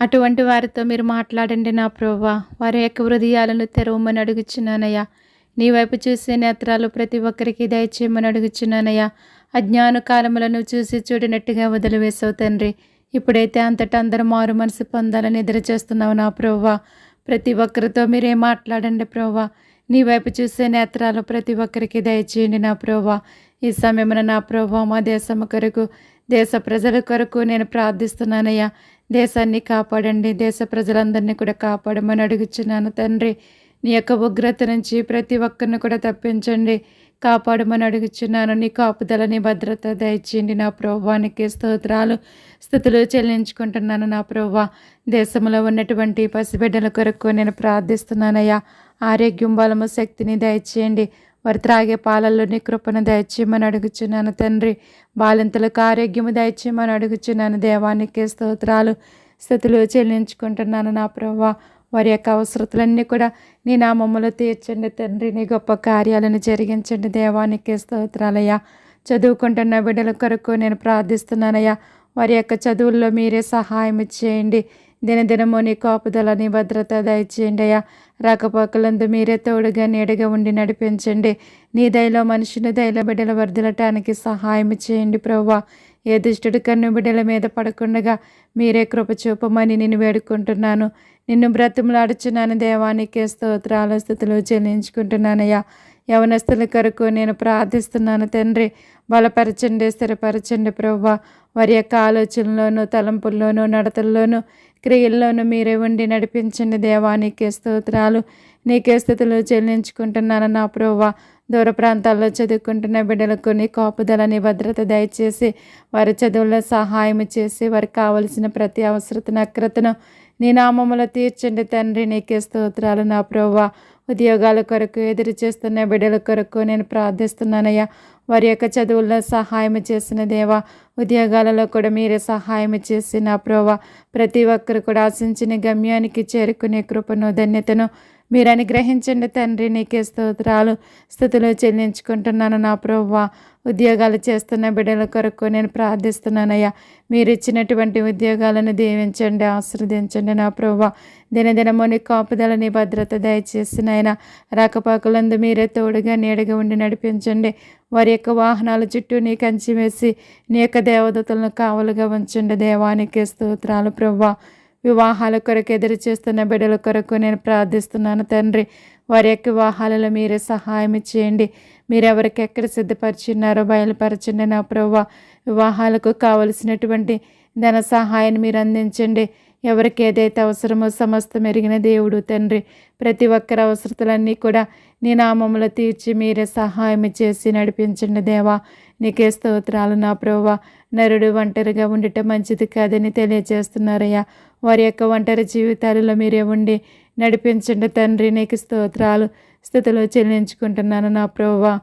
అటువంటి వారితో మీరు మాట్లాడండి నా ప్రభా వారి యొక్క హృదయాలను తెరవమని అడుగుచున్నానయ్యా. నీ వైపు చూసే నేత్రాలు ప్రతి ఒక్కరికి దయచేయమని అడుగుచున్నానయ్యా. అజ్ఞాన కాలములను చూసి చూడనట్టుగా వదిలివేసావు తండ్రి. ఇప్పుడైతే అంతటా అందరూ మారు మనసు పొందాలని ఎదురు చేస్తున్నావు నా ప్రోవా ప్రతి ఒక్కరితో మీరే మాట్లాడండి ప్రోవా నీ వైపు చూసే నేత్రాలు ప్రతి ఒక్కరికి దయచేయండి నా ప్రోవా ఈ సమయమున నా ప్రోవా మా దేశము కొరకు దేశ ప్రజల కొరకు నేను ప్రార్థిస్తున్నానయ్యా. దేశాన్ని కాపాడండి దేశ ప్రజలందరినీ కూడా కాపాడమని అడుగుచున్నాను తండ్రి. నీ యొక్క ఉగ్రత నుంచి ప్రతి ఒక్కరిని కూడా తప్పించండి కాపాడమని అడుగుచున్నాను. నీ కాపుదల నీ భద్రత దయచేయండి నా ప్రభువానికి స్తోత్రాలు స్థుతులు చెల్లించుకుంటున్నాను నా ప్రభా దేశంలో ఉన్నటువంటి పసిబిడ్డల కొరకు నేను ప్రార్థిస్తున్నానయ్యా. ఆరోగ్యం బలము శక్తిని దయచేయండి. వారు త్రాగే పాలల్లోని కృపను దయచేయమని అడుగుచున్నాను తండ్రి. బాలింతలకు ఆరోగ్యము దయచేయమని అడుగుచున్నాను. దేవానికి స్తోత్రాలు స్థుతులు చెల్లించుకుంటున్నాను నా ప్రభా వారి యొక్క అవసరతలన్నీ కూడా నీ నామమ్మలో తీర్చండి తండ్రి. నీ గొప్ప కార్యాలను జరిగించండి. దేవానికి స్తోత్రాలయ్యా. చదువుకుంటున్న బిడ్డల కొరకు నేను ప్రార్థిస్తున్నానయ్యా. వారి యొక్క చదువుల్లో మీరే సహాయం చేయండి. దినదినము నీ కాపుదల నీ భద్రత దయచేయండి అయ్యా. రాకపోకలందు మీరే తోడుగా నీడగా ఉండి నడిపించండి. నీ దయలో మనుషుని దయలో బిడ్డలు వర్దిలటానికి సహాయం చేయండి ప్రవ్వా ఏ దుష్టుడు కన్ను బిడ్డల మీద పడకుండగా మీరే కృప చూపమని నేను వేడుకుంటున్నాను. నిన్ను బ్రతిమలాడుచున్నాను దేవానికి స్తోత్రాల స్థితులు చెల్లించుకుంటున్నానయ్యా. యవనస్తుల కొరకు నేను ప్రార్థిస్తున్నాను తండ్రి. బలపరచండి స్థిరపరచండి ప్రవ్వా వారి యొక్క ఆలోచనలోనూ తలంపుల్లోనూ నడతల్లోనూ క్రియల్లోనూ మీరే ఉండి నడిపించండి. దేవానికి స్తోత్రాలు నీకే స్థితులు చెల్లించుకుంటున్నాను. నా ప్రోవా దూర ప్రాంతాల్లో చదువుకుంటున్న బిడ్డలకు నీ కాపుదలని భద్రత దయచేసి వారి చదువుల్లో సహాయం చేసి వారికి కావలసిన ప్రతి అవసరత నక్రతను నీ నామములో తీర్చండి. తండ్రి నీకే స్తోత్రాలు. నా ప్రోవా ఉద్యోగాల కొరకు ఎదురు చేస్తున్న బిడ్డల కొరకు నేను ప్రార్థిస్తున్నానయ్యా. వారి యొక్క చదువుల్లో సహాయం చేసిన దేవా ఉద్యోగాలలో కూడా మీరే సహాయం చేసిన ప్రోవా ప్రతి ఒక్కరు కూడా ఆశించిన గమ్యానికి చేరుకునే కృపను ధన్యతను మీరు అనుగ్రహించండి తండ్రి నీకే స్తోత్రాలు. స్థుతులు చెల్లించుకుంటున్నాను నా ప్రవ్వ. ఉద్యోగాలు చేస్తున్న బిడ్డల కొరకు నేను ప్రార్థిస్తున్నానయ్యా. మీరు ఇచ్చినటువంటి ఉద్యోగాలను దీవించండి ఆశ్రదించండి నా ప్రవ్వ. దినదినముని కాపుదలని భద్రత దయచేసి నాయన. రాకపాకులందు మీరే తోడుగా నీడగా ఉండి నడిపించండి. వారి యొక్క వాహనాల చుట్టూ నీ కంచి వేసి నీ యొక్క దేవదతులను కావలుగా ఉంచండి. దేవానికి స్తోత్రాలు ప్రవ్వా. వివాహాల కొరకు ఎదురు చేస్తున్న బిడ్డల కొరకు నేను ప్రార్థిస్తున్నాను తండ్రి. వారి యొక్క వివాహాలలో మీరే సహాయం చేయండి. మీరు ఎవరికి ఎక్కడ సిద్ధపరిచినారో బయలుపరచండి నా ప్రభు వివాహాలకు కావలసినటువంటి ధన సహాయాన్ని మీరు అందించండి. ఎవరికి ఏదైతే అవసరమో సమస్త మెరిగిన దేవుడు తండ్రి. ప్రతి ఒక్కరి అవసరతలన్నీ కూడా నీ నామములు తీర్చి మీరే సహాయం చేసి నడిపించండి దేవా. నీకే స్తోత్రాలు నా ప్రభా నరుడు ఒంటరిగా ఉండటం మంచిది కాదని తెలియజేస్తున్నారయ్యా వారి యొక్క ఒంటరి జీవితాలలో మీరే ఉండి నడిపించండి తండ్రి నీకు స్తోత్రాలు స్థితిలో చెల్లించుకుంటున్నాను నా ప్రభువ.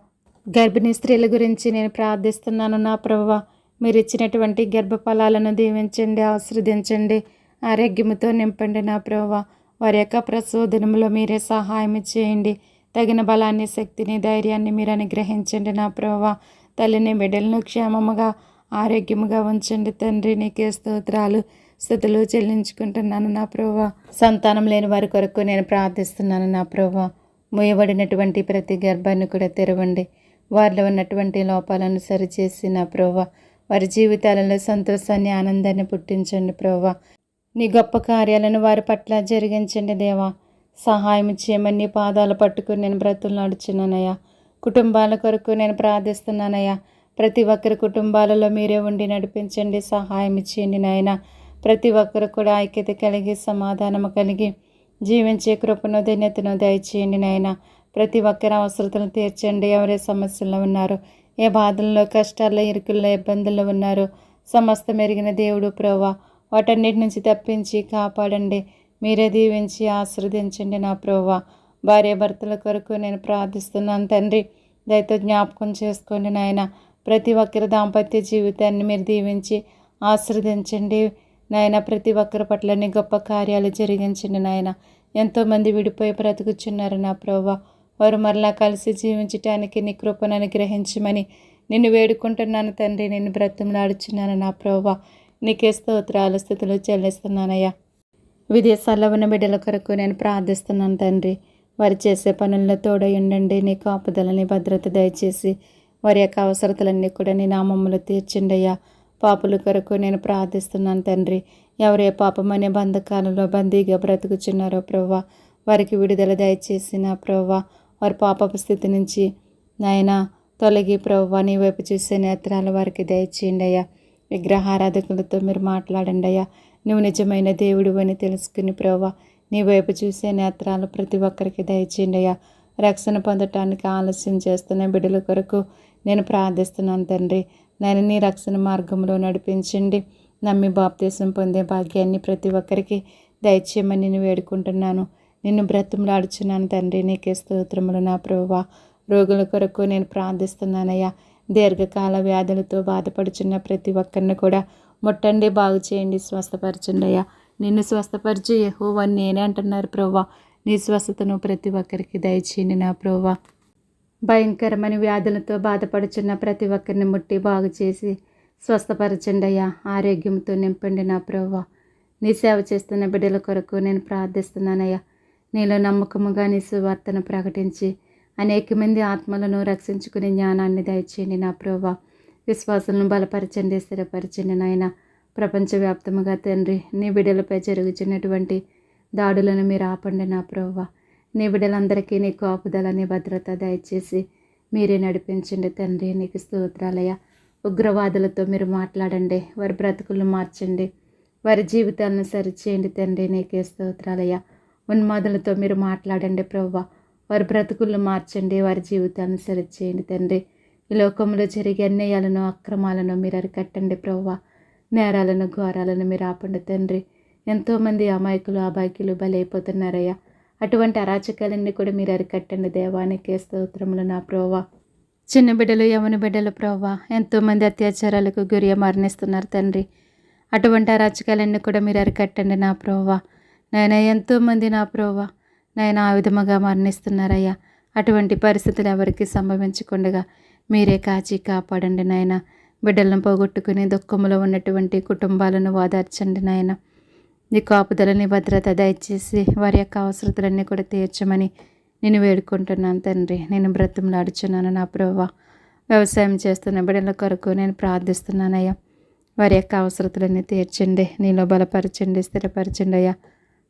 గర్భిణీ స్త్రీల గురించి నేను ప్రార్థిస్తున్నాను నా ప్రభువ. మీరు ఇచ్చినటువంటి గర్భఫలాలను దీవించండి ఆశ్రదించండి ఆరోగ్యముతో నింపండి నా ప్రభువ. వారి యొక్క ప్రసోదనములో మీరే సహాయం చేయండి. తగిన బలాన్ని శక్తిని ధైర్యాన్ని మీరు అనుగ్రహించండి నా ప్రభువ. తల్లిని బిడ్డలను క్షేమముగా ఆరోగ్యముగా ఉంచండి తండ్రి నీకే స్తోత్రాలు. స్థుతులు చెల్లించుకుంటున్నాను నా ప్రభా సంతానం లేని వారి కొరకు నేను ప్రార్థిస్తున్నాను నా ప్రభా మూయబడినటువంటి ప్రతి గర్భాన్ని కూడా తెరవండి. వారిలో ఉన్నటువంటి లోపాలను సరిచేసి నా ప్రభా వారి జీవితాలలో సంతోషాన్ని ఆనందాన్ని పుట్టించండి ప్రభా నీ గొప్ప కార్యాలను వారి పట్ల జరిగించండి దేవా. సహాయం చేయమని పాదాలు పట్టుకుని నేను బ్రతులు నడుచున్నానయ్యా. కుటుంబాల కొరకు నేను ప్రార్థిస్తున్నానయ్యా. ప్రతి ఒక్కరి కుటుంబాలలో మీరే ఉండి నడిపించండి సహాయం ఇచ్చేయండి నాయన. ప్రతి ఒక్కరు కూడా ఐక్యత కలిగి సమాధానము కలిగి జీవించే కృపను ధన్యతను దయచేయండి నాయన. ప్రతి ఒక్కరి అవసరతను తీర్చండి. ఎవరే సమస్యల్లో ఉన్నారు ఏ బాధల్లో కష్టాల్లో ఇరుకుల్లో ఇబ్బందుల్లో ఉన్నారు సమస్త మెరిగిన దేవుడు ప్రోవా వాటన్నిటి నుంచి తప్పించి కాపాడండి. మీరే దీవించి ఆశ్రదించండి నా ప్రోవా భార్య భర్తల కొరకు నేను ప్రార్థిస్తున్నాను తండ్రి. దయతో జ్ఞాపకం చేసుకోండి నాయన. ప్రతి ఒక్కరి దాంపత్య జీవితాన్ని మీరు దీవించి ఆశ్రదించండి. నాయన ప్రతి ఒక్కరి పట్లనే గొప్ప కార్యాలు జరిగించండి నాయన. ఎంతోమంది విడిపోయి బ్రతుకుచున్నారు నా ప్రభా వారు మరలా కలిసి జీవించటానికి నీ కృపను అనుగ్రహించమని నిన్ను వేడుకుంటున్నాను తండ్రి. నిన్ను బ్రతంలాడుచున్నాను నా ప్రభా నీకే స్తోత్రాల స్థితిలో చెల్లిస్తున్నానయ్యా. విదేశాల్లో ఉన్న బిడ్డల కొరకు నేను ప్రార్థిస్తున్నాను తండ్రి. వారు చేసే పనుల్లో తోడై ఉండండి. నీ కాపుదలని భద్రత దయచేసి వారి యొక్క అవసరతలన్నీ కూడా నీ నామములు తీర్చిండయ్యా. పాపుల కొరకు నేను ప్రార్థిస్తున్నాను తండ్రి. ఎవరే పాపం అనే బంధకాలలో బందీగా బ్రతుకుచున్నారో ప్రవ్వా వారికి విడుదల దయచేసి నా ప్రవ్వా వారి పాపపు స్థితి నుంచి నాయన తొలగి ప్రవ్వా నీ వైపు చూసే నేత్రాలు వారికి దయచేయండి అయ్యా విగ్రహారాధకులతో మీరు మాట్లాడండి అయ్యా నువ్వు నిజమైన దేవుడు అని తెలుసుకుని ప్రవ్వా నీ వైపు చూసే నేత్రాలు ప్రతి ఒక్కరికి దయచేయండి అయ్యా రక్షణ పొందటానికి ఆలస్యం చేస్తున్న బిడ్డల కొరకు నేను ప్రార్థిస్తున్నాను తండ్రి. నేను నీ రక్షణ మార్గంలో నడిపించండి. నమ్మి బాప్తీసం పొందే భాగ్యాన్ని ప్రతి ఒక్కరికి దయచేయమని నేను వేడుకుంటున్నాను. నిన్ను బ్రతంలాడుచున్నాను తండ్రి. నీకే స్తోత్రములు నా ప్రభువా. రోగుల కొరకు నేను ప్రార్థిస్తున్నానయ్యా. దీర్ఘకాల వ్యాధులతో బాధపడుచున్న ప్రతి ఒక్కరిని కూడా ముట్టండి బాగు చేయండి స్వస్థపరచండి అయ్యా. నిన్ను స్వస్థపరిచి యెహోవా నేనే అంటున్నారు ప్రభా నీ స్వస్థతను ప్రతి ఒక్కరికి దయచేయండి నా ప్రవ్వా భయంకరమైన వ్యాధులతో బాధపడుచున్న ప్రతి ఒక్కరిని ముట్టి బాగు చేసి స్వస్థపరచండి అయ్యా. ఆరోగ్యంతో నింపండి నా ప్రవ్వా నీ సేవ చేస్తున్న బిడ్డల కొరకు నేను ప్రార్థిస్తున్నానయ్యా. నీలో నమ్మకముగా నీ సువార్తను ప్రకటించి అనేక మంది ఆత్మలను రక్షించుకునే జ్ఞానాన్ని దయచేయండి నా ప్రోవా విశ్వాసాలను బలపరచండి స్థిరపరచండి నాయన. ప్రపంచవ్యాప్తముగా తండ్రి నీ బిడ్డలపై జరుగుతున్నటువంటి దాడులను మీరు ఆపండి నా ప్రోవా నీ బిడ్డలందరికీ నీ కాపుదలని భద్రత దయచేసి మీరే నడిపించండి తండ్రి. నీకు స్తోత్రాలయ ఉగ్రవాదులతో మీరు మాట్లాడండి. వారి బ్రతుకులు మార్చండి. వారి జీవితాలను సరిచేయండి తండ్రి. నీకే స్తోత్రాలయ ఉన్మాదులతో మీరు మాట్లాడండి ప్రవ్వ. వారి బ్రతుకులను మార్చండి. వారి జీవితాలను సరిచేయండి తండ్రి. ఈ లోకంలో జరిగే అన్యాయాలను అక్రమాలను మీరు అరికట్టండి ప్రవ్వ. నేరాలను ఘోరాలను మీరు ఆపండి తండ్రి. ఎంతోమంది అమాయకులు అబాయికులు బలైపోతున్నారయ్యా. అటువంటి అరాచకాలన్నీ కూడా మీరు అరికట్టండి దేవానికి స్తోత్రములు నా ప్రోవా చిన్న బిడ్డలు యవన బిడ్డలు ప్రోవా ఎంతోమంది అత్యాచారాలకు గురి మరణిస్తున్నారు తండ్రి. అటువంటి అరాచకాలన్నీ కూడా మీరు అరికట్టండి నా ప్రోవా నాయన ఎంతోమంది నా ప్రోవా నాయన ఆ విధముగా మరణిస్తున్నారయ్యా. అటువంటి పరిస్థితులు ఎవరికి సంభవించకుండా మీరే కాచి కాపాడండి నాయన. బిడ్డలను పోగొట్టుకుని దుఃఖంలో ఉన్నటువంటి కుటుంబాలను ఓదార్చండి నాయన. నీ కాపుదలని భద్రత దయచేసి వారి యొక్క అవసరతలన్నీ కూడా తీర్చమని నేను వేడుకుంటున్నాను తండ్రి. నేను బ్రతంలాడుచున్నాను నా ప్రభావ. వ్యవసాయం చేస్తున్న బిడ్డల కొరకు నేను ప్రార్థిస్తున్నానయ్యా వారి యొక్క అవసరతలన్నీ తీర్చండి నీలో బలపరచండి స్థిరపరచండి అయ్యా.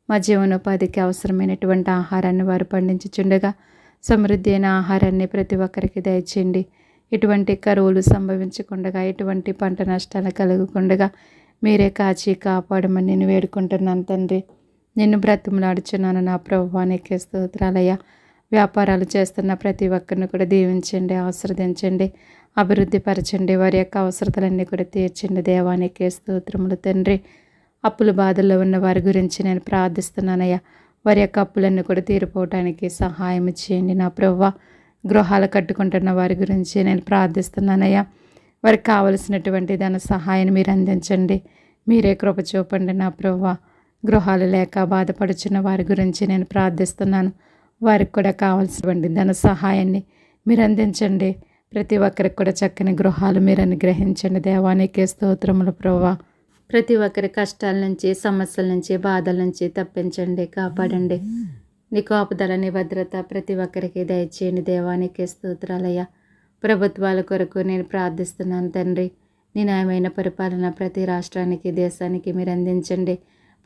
మా జీవనోపాధికి అవసరమైనటువంటి ఆహారాన్ని వారు పండించుచుండగా సమృద్ధి అయిన ఆహారాన్ని ప్రతి ఒక్కరికి దయచేయండి. ఎటువంటి కరువులు సంభవించకుండా ఎటువంటి పంట నష్టాలు కలగకుండా మీరే కాచి కాపాడమని నేను వేడుకుంటున్నాను తండ్రి. నిన్ను బ్రతిమలాడుచున్నాను నా ప్రభువానికి స్తోత్రాలయ్యా. వ్యాపారాలు చేస్తున్న ప్రతి ఒక్కరిని కూడా దీవించండి ఆశ్రదించండి అభివృద్ధి పరచండి వారి యొక్క అవసరతలన్నీ కూడా తీర్చండి దేవానికి స్తోత్రములు తండ్రి. అప్పుల బాధల్లో ఉన్న వారి గురించి నేను ప్రార్థిస్తున్నానయ్యా. వారి యొక్క అప్పులన్నీ కూడా తీరిపోవటానికి సహాయం చేయండి నా ప్రవ్వ గృహాలు కట్టుకుంటున్న వారి గురించి నేను ప్రార్థిస్తున్నానయ్యా. వారికి కావలసినటువంటి ధన సహాయాన్ని మీరు అందించండి. మీరే కృప చూపండి నా ప్రవ్వ. గృహాలు లేక బాధపడుచున్న వారి గురించి నేను ప్రార్థిస్తున్నాను. వారికి కూడా కావాల్సినటువంటి ధన సహాయాన్ని మీరు అందించండి. ప్రతి ఒక్కరికి కూడా చక్కని గృహాలు మీరు అనుగ్రహించండి. దేవానికి స్తోత్రములు ప్రవ్వా. ప్రతి ఒక్కరి కష్టాల నుంచి సమస్యల నుంచి బాధల నుంచి తప్పించండి కాపాడండి. నీ కాపుదల నీ భద్రత ప్రతి ఒక్కరికి దయచేయండి. దేవానికి స్తోత్రాలయ్యా. ప్రభుత్వాల కొరకు నేను ప్రార్థిస్తున్నాను తండ్రి. నీ న్యాయమైన పరిపాలన ప్రతి రాష్ట్రానికి దేశానికి మీరు అందించండి.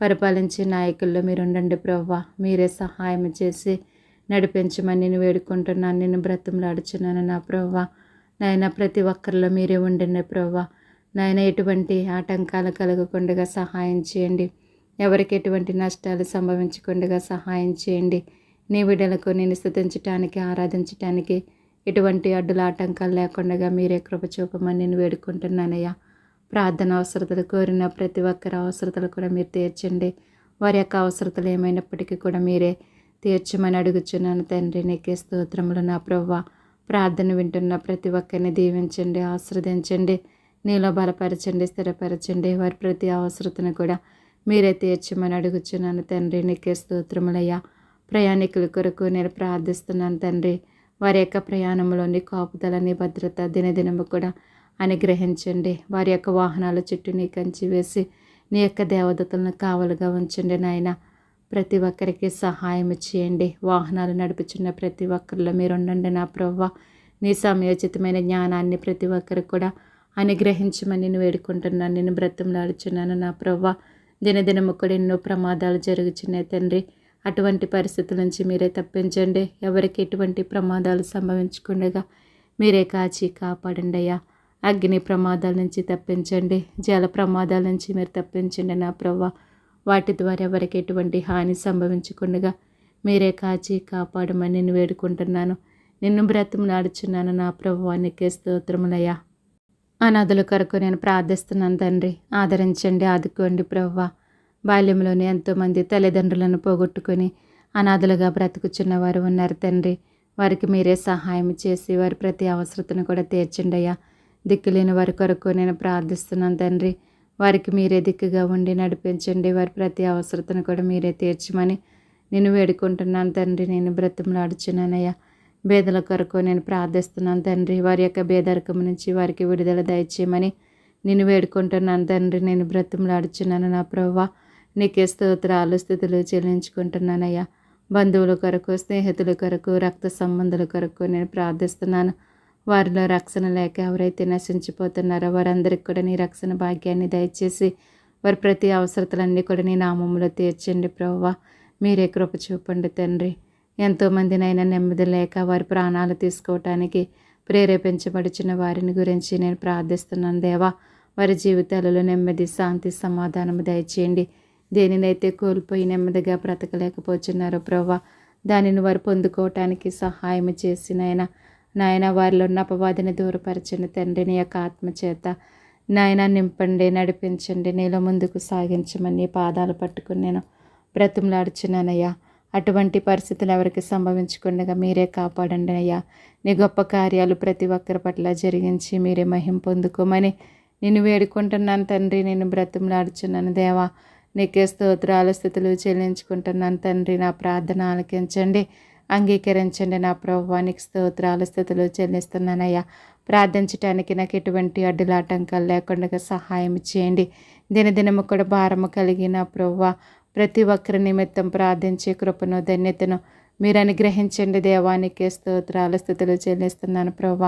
పరిపాలించే నాయకుల్లో మీరు ఉండండి ప్రవ్వ. మీరే సహాయం చేసి నడిపించమని నేను వేడుకుంటున్నాను. నేను బ్రతంలాడుచున్నాను నా ప్రవ్వ. నాయన ప్రతి ఒక్కరిలో మీరే ఉండండి ప్రవ్వ. నాయన ఎటువంటి ఆటంకాలు కలగకుండా సహాయం చేయండి. ఎవరికి ఎటువంటి నష్టాలు సంభవించకుండా సహాయం చేయండి. నీ బిడ్డలకు నేను స్థుతించటానికి ఆరాధించటానికి ఎటువంటి అడ్డుల ఆటంకాలు లేకుండా మీరే కృప చూపమని నేను వేడుకుంటున్నానయ్యా. ప్రార్థన అవసరతలు కోరిన ప్రతి ఒక్కరి అవసరతలు కూడా మీరు తీర్చండి. వారి యొక్క అవసరతలు ఏమైనప్పటికీ కూడా మీరే తీర్చమని అడుగుచున్నాను తండ్రి. నీకే స్తోత్రములు నా ప్రవ్వ. ప్రార్థన వింటున్న ప్రతి ఒక్కరిని దీవించండి ఆశ్రదించండి నీలో బలపరచండి స్థిరపరచండి. వారి ప్రతి అవసరతను కూడా మీరే తీర్చమని అడుగుచున్నాను తండ్రి. నీకే స్తోత్రములయ్యా. ప్రయాణికుల కొరకు నేను ప్రార్థిస్తున్నాను తండ్రి. వారి యొక్క ప్రయాణంలోని కాపుదలని భద్రత దినదినము కూడా అనుగ్రహించండి. వారి యొక్క వాహనాల చుట్టూ నీ కంచి వేసి నీ యొక్క దేవదతలను కావలుగా ఉంచండి నాయన. ప్రతి ఒక్కరికి సహాయం చేయండి. వాహనాలు నడుపుచున్న ప్రతి ఒక్కరిలో మీరు ఉండండి నా ప్రవ్వ. నీ సమయోచితమైన జ్ఞానాన్ని ప్రతి ఒక్కరికి కూడా అనుగ్రహించమని నేను వేడుకుంటున్నాను. నేను బ్రతంలాడుచున్నాను నా ప్రవ్వ. దినదినము కూడా ఎన్నో ప్రమాదాలు జరుగుతున్నాయి తండ్రి. అటువంటి పరిస్థితుల నుంచి మీరే తప్పించండి. ఎవరికి ఎటువంటి ప్రమాదాలు సంభవించకుండా మీరే కాచి కాపాడండి అయ్యా అగ్ని ప్రమాదాల నుంచి తప్పించండి. జల ప్రమాదాల నుంచి మీరు తప్పించండి నా ప్రవ్వ. వాటి ద్వారా ఎవరికి ఎటువంటి హాని సంభవించకుండా మీరే కాచి కాపాడమని నేను వేడుకుంటున్నాను. నిన్ను బ్రతంలాడుచున్నాను నా ప్రభువానికి స్తోత్రములయ్యా. అనాథుల కొరకు నేను ప్రార్థిస్తున్నాను తండ్రి. ఆదరించండి ఆదుకోండి ప్రవ్వ. బాల్యంలోనే ఎంతోమంది తల్లిదండ్రులను పోగొట్టుకొని అనాథలుగా బ్రతుకుచున్న వారు ఉన్నారు తండ్రి. వారికి మీరే సహాయం చేసి వారి ప్రతి అవసరతను కూడా తీర్చండి అయ్యా. దిక్కులేని వారి కొరకు నేను ప్రార్థిస్తున్నాను తండ్రి. వారికి మీరే దిక్కుగా ఉండి నడిపించండి. వారి ప్రతి అవసరతను కూడా మీరే తీర్చమని నేను వేడుకుంటున్నాను తండ్రి. నేను బ్రతిమలాడుచున్నానయ్యా. బేదల కొరకు నేను ప్రార్థిస్తున్నాను తండ్రి. వారి యొక్క బేదరికం నుంచి వారికి విడుదల దయచేయమని నేను వేడుకుంటున్నాను తండ్రి. నేను బ్రతిమలాడుచున్నాను నా ప్రభావ నీకే స్తోత్రాలు స్థితులు చెల్లించుకుంటున్నానయ్యా. బంధువుల కొరకు స్నేహితుల కొరకు రక్త సంబంధుల కొరకు నేను ప్రార్థిస్తున్నాను. వారిలో రక్షణ లేక ఎవరైతే నశించిపోతున్నారో వారందరికీ కూడా నీ రక్షణ భాగ్యాన్ని దయచేసి వారి ప్రతి అవసరతలన్నీ కూడా నీ నామంలో తీర్చండి ప్రవ్వా. మీరే కృప చూపండి తండ్రి. ఎంతోమందినైనా నెమ్మది లేక వారి ప్రాణాలు తీసుకోవటానికి ప్రేరేపించబడుచున్న వారిని గురించి నేను ప్రార్థిస్తున్నాను దేవా. వారి జీవితాలలో నెమ్మది శాంతి సమాధానము దయచేయండి. దేనినైతే కోల్పోయి నెమ్మదిగా బ్రతకలేకపోతున్నారో ప్రవ్వ దానిని వారు పొందుకోవటానికి సహాయం చేసి నాయన. నాయన వారిలో ఉన్న అపవాదిని దూరపరచండి తండ్రిని యొక్క ఆత్మచేత నాయన నింపండి నడిపించండి నీలో ముందుకు సాగించమని పాదాలు పట్టుకుని నేను బ్రతుములాడుచున్నానయ్యా. అటువంటి పరిస్థితులు ఎవరికి సంభవించకుండా మీరే కాపాడండి అయ్యా. నీ గొప్ప కార్యాలు ప్రతి ఒక్కరి పట్ల జరిగించి మీరే మహిం పొందుకోమని నేను వేడుకుంటున్నాను తండ్రి నేను బ్రతుములాడుచున్నాను దేవా. నీకే స్తోత్రాల స్థితులు చెల్లించుకుంటున్నాను తండ్రి. నా ప్రార్థన ఆలకించండి అంగీకరించండి. నా ప్రభువానికి స్తోత్రాల స్థితులు చెల్లిస్తున్నానయ్యా. ప్రార్థించడానికి నాకు ఎటువంటి అడ్డులాటంకాలు లేకుండా సహాయం చేయండి. దినదినము కూడా భారము కలిగిన ప్రవ్వ ప్రతి ఒక్కరి నిమిత్తం ప్రార్థించే కృపను ధన్యతను మీరు అనుగ్రహించండి. దేవానికి స్తోత్రాల స్థితులు చెల్లిస్తున్నాను ప్రవ్వ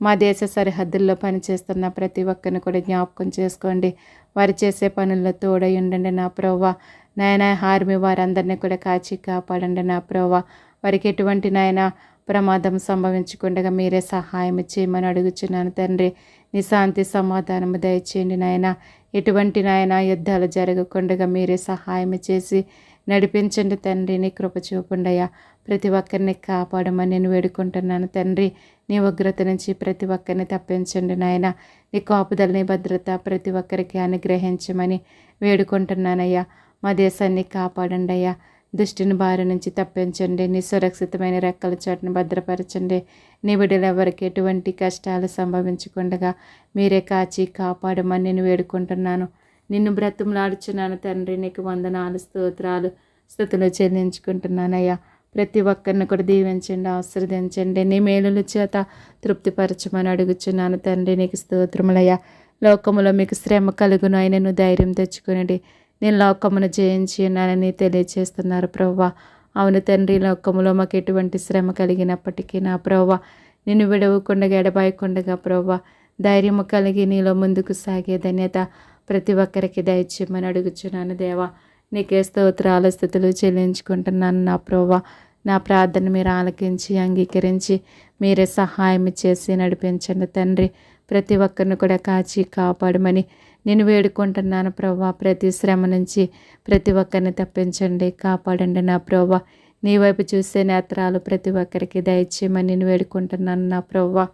మా దేశ సరిహద్దుల్లో పనిచేస్తున్న ప్రతి ఒక్కరిని కూడా జ్ఞాపకం చేసుకోండి. వారు చేసే పనుల్లో తోడై ఉండండి నా ప్రవ్వ. నాయన ఆర్మీ వారందరినీ కూడా కాచి కాపాడండి నా ప్రవ్వ. వారికి ఎటువంటి నాయన ప్రమాదం సంభవించకుండా మీరే సహాయం చేయమని అడుగుచున్నాను తండ్రి. నీ శాంతి సమాధానము దయచేయండి నాయన. ఎటువంటి నాయన యుద్ధాలు జరగకుండా మీరే సహాయం చేసి నడిపించండి తండ్రి. నీ కృప చూపుండయ్యా. ప్రతి ఒక్కరిని కాపాడమని నేను వేడుకుంటున్నాను తండ్రి. నీ ఉగ్రత నుంచి ప్రతి ఒక్కరిని తప్పించండి నాయన. నీ కాపుదలని భద్రత ప్రతి ఒక్కరికి అనుగ్రహించమని వేడుకుంటున్నానయ్యా. మా దేశాన్ని కాపాడండి అయ్యా. దుష్టిని బారి నుంచి తప్పించండి. నీ సురక్షితమైన రెక్కల చోటును భద్రపరచండి. నీ బిడ్డలు ఎవరికి ఎటువంటి కష్టాలు సంభవించకుండా మీరే కాచి కాపాడమని నేను వేడుకుంటున్నాను. నిన్ను బ్రతుములాడుచున్నాను తండ్రి. నీకు వందనాలు స్తోత్రాలు స్థుతులు చెల్లించుకుంటున్నానయ్యా. ప్రతి ఒక్కరిని కూడా దీవించండి ఆశీర్వదించండి. నీ మేలుల చేత తృప్తిపరచమని అడుగుచున్నాను తండ్రి నీకు స్తోత్రములయ్యా. లోకములో మీకు శ్రమ కలుగును అయినను ధైర్యం తెచ్చుకునండి. నేను లోకమును జయించి ఉన్నానని తెలియచేస్తున్నారు ప్రవ్వ. అవును తండ్రి లోకములో మాకు ఎటువంటి శ్రమ కలిగినప్పటికీ నా ప్రవ్వ. నిన్ను విడవకుండా ఎడబాయకుండగా ప్రవ్వ. ధైర్యము కలిగి నీలో ముందుకు సాగే ధన్యత ప్రతి ఒక్కరికి దయచేయమని అడుగుచున్నాను దేవా. నీకే స్తోత్రాల స్థితులు చెల్లించుకుంటున్నాను నా ప్రవ్వ. నా ప్రార్థన మీరు ఆలకించి అంగీకరించి మీరే సహాయం చేసి నడిపించండి తండ్రి. ప్రతి ఒక్కరిని కూడా కాచి కాపాడమని నేను వేడుకుంటున్నాను ప్రవ్వా. ప్రతి శ్రమ నుంచి ప్రతి ఒక్కరిని తప్పించండి కాపాడండి నా ప్రవ్వ. నీ వైపు చూసే నేత్రాలు ప్రతి ఒక్కరికి దయచేయమని నేను వేడుకుంటున్నాను నా ప్రవ్వ.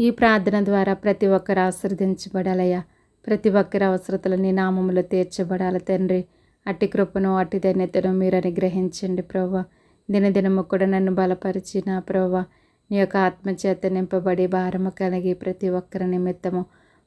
ఈ ప్రార్థన ద్వారా ప్రతి ఒక్కరు ఆశ్రదించబడాలయ్యా ప్రతి ఒక్కరి అవసరతలు నీ నామములో తీర్చబడాలి తండ్రి. అట్టి కృపను అట్టి ధన్యతను మీరు అనుగ్రహించండి ప్రవ్వ. దినదినము కూడా నన్ను బలపరిచి నా ప్రవ్వ నీ యొక్క ఆత్మచేత నింపబడి భారము కలిగి ప్రతి ఒక్కరి నిమిత్తము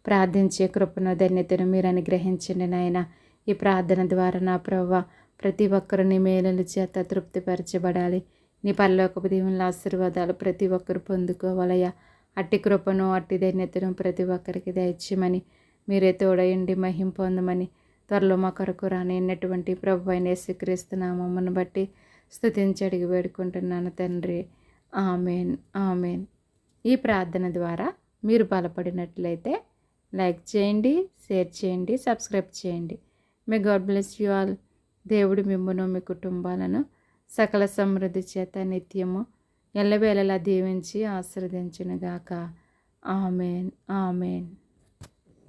ప్రార్థించే కృపను ధన్యతను మీరు అనుగ్రహించండి నాయన. ఈ ప్రార్థన ద్వారా నా ప్రవ్వ ప్రతి ఒక్కరు నీ మేలుల చేత తృప్తిపరచబడాలి. నీ పరలోకపు దీవుల ఆశీర్వాదాలు ప్రతి ఒక్కరు పొందుకోవాలయ్యా. అట్టి కృపను అట్టి ధన్యతను ప్రతి ఒక్కరికి దయచేయమని మీరే తోడయండి మహిం పొందమని త్వరలో మా కొరకు రానినటువంటి ప్రభు అయిన యేసుక్రీస్తునామమ్మను బట్టి స్థుతించి అడిగి వేడుకుంటున్నాను తండ్రి. Amen amen. ఈ ప్రార్థన ద్వారా మీరు బలపడినట్లయితే లైక్ చేయండి షేర్ చేయండి సబ్స్క్రైబ్ చేయండి. May God bless you all దేవుడు మిమ్మను మీ కుటుంబాలను సకల సమృద్ధి చేత నిత్యము ఎల్లవేళలా దీవించి ఆశీర్వదించునుగాక. Amen amen.